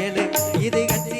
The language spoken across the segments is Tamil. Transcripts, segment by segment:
ஏழு இது கட்சி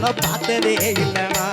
கல்யாணம் பார்த்ததே இல்லைனா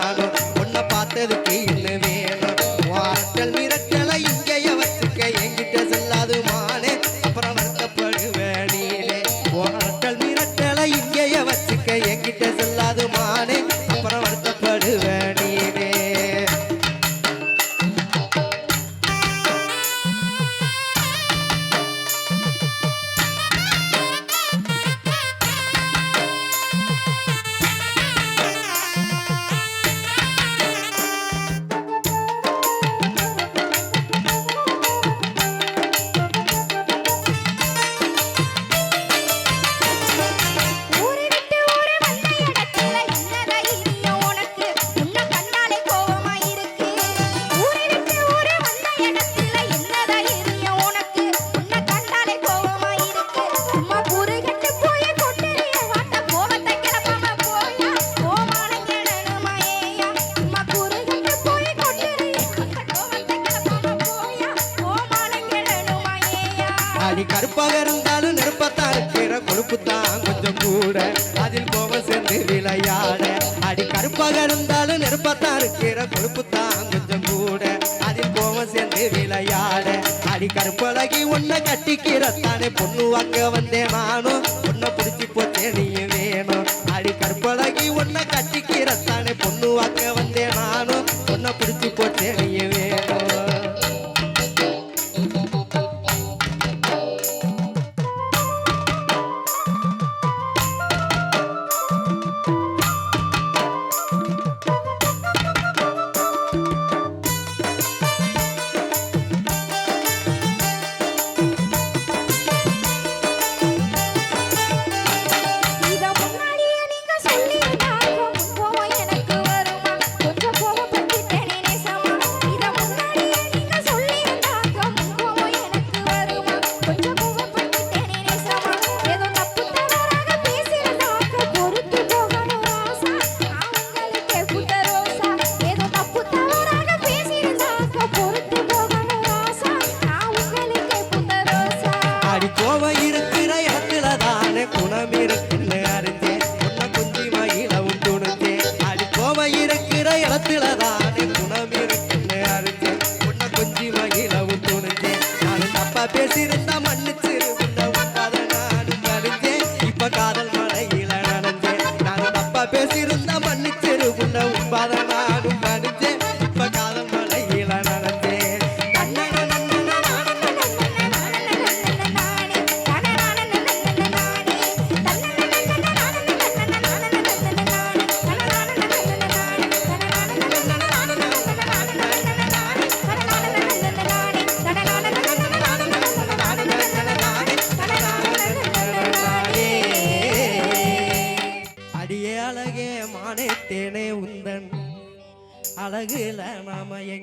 கூட. அதில் கோபம் சேர்ந்து விளையாட. அடி கருப்பாக இருந்தாலும் நெருப்பத்தான் இருக்கிற கொழுப்பு தான் கொஞ்சம் கூட. அதில் கோபம் சேர்ந்து விளையாட. அடி கருப்பழகி ஒன்ன கட்டிக்கிறத்தானே பொண்ணு வாங்க வந்தேன் நானும்.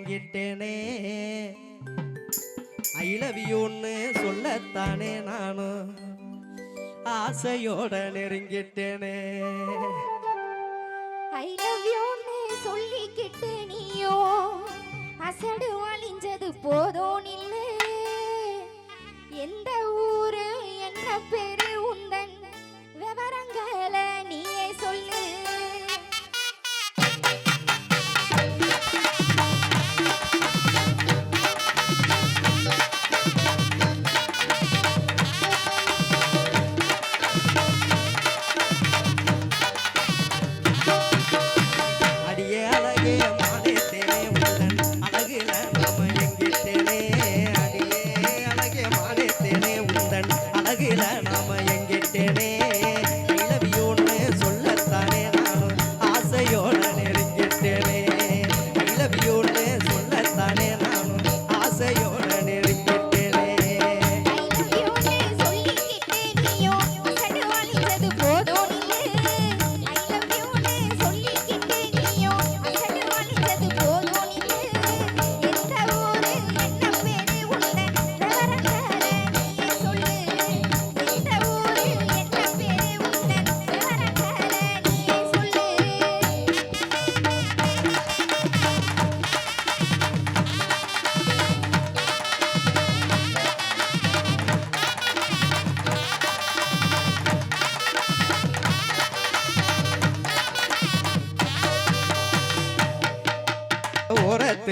வாங்கிட்டேனே. ஐ சொல்லத்தானே நானும். ஆசையோட நெருங்கிட்டேனே. ஐ லவ் நீயோ. அசடு அழிஞ்சது போதும் இல்லை எந்த ஊரு என்ன பேர்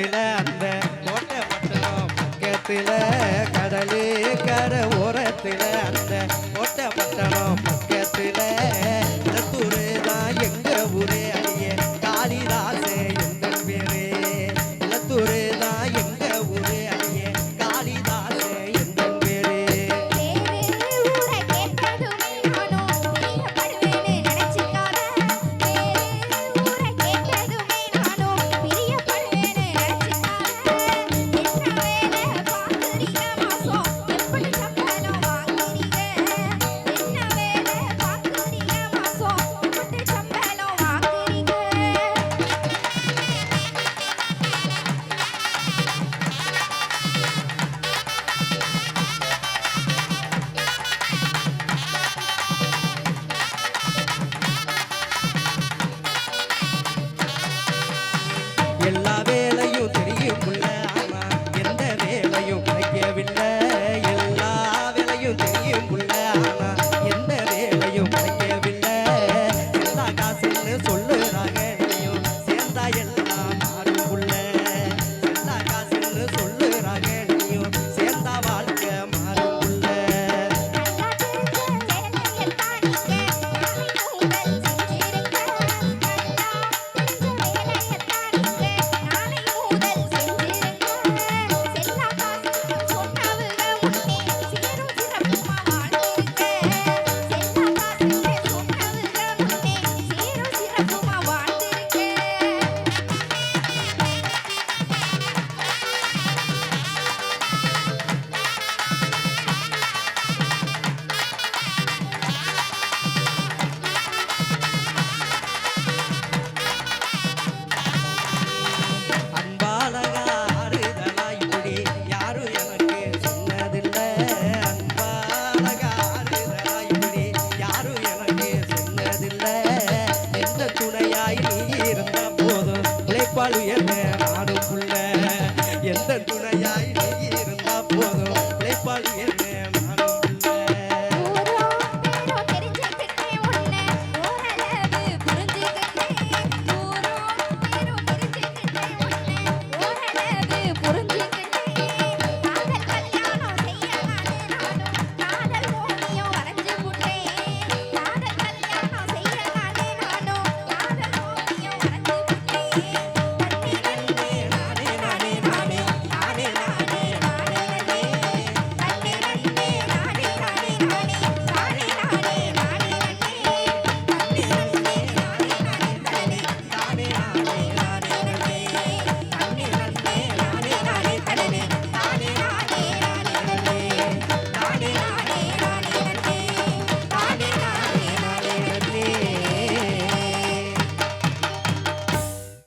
பக்கத்தில் அந்த கோட்டை பட்டணம் பக்கத்தில் கடலே கர ஓரத்தில் அந்த